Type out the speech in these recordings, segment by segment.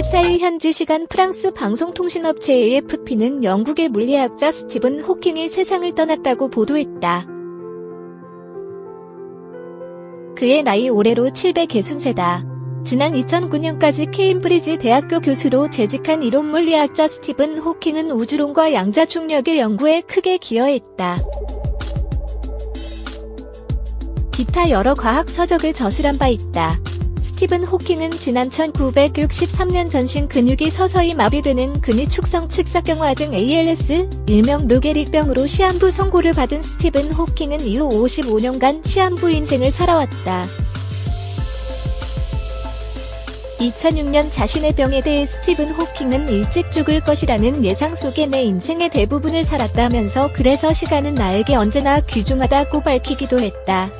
14일 현지 시간 프랑스 방송통신업체 AFP는 영국의 물리학자 스티븐 호킹이 세상을 떠났다고 보도했다. 그의 나이 올해로 700개순세다. 지난 2009년까지 케임브리지 대학교 교수로 재직한 이론 물리학자 스티븐 호킹은 우주론과 양자 중력의 연구에 크게 기여했다. 기타 여러 과학 서적을 저술한 바 있다. 스티븐 호킹은 지난 1963년 전신 근육이 서서히 마비되는 근위 축성 측사경화증 ALS, 일명 루게릭병으로 시한부 선고를 받은 스티븐 호킹은 이후 55년간 시한부 인생을 살아왔다. 2006년 자신의 병에 대해 스티븐 호킹은 일찍 죽을 것이라는 예상 속에 내 인생의 대부분을 살았다면서 그래서 시간은 나에게 언제나 귀중하다고 밝히기도 했다.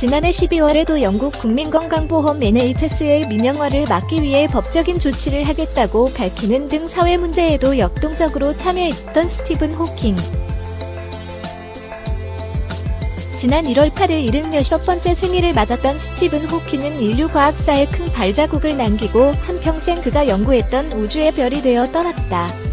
지난해 12월에도 영국 국민건강보험 NHS의 민영화를 막기 위해 법적인 조치를 하겠다고 밝히는 등 사회 문제에도 역동적으로 참여했던 스티븐 호킹. 지난 1월 8일 76번째 생일을 맞았던 스티븐 호킹은 인류 과학사에 큰 발자국을 남기고 한평생 그가 연구했던 우주의 별이 되어 떠났다.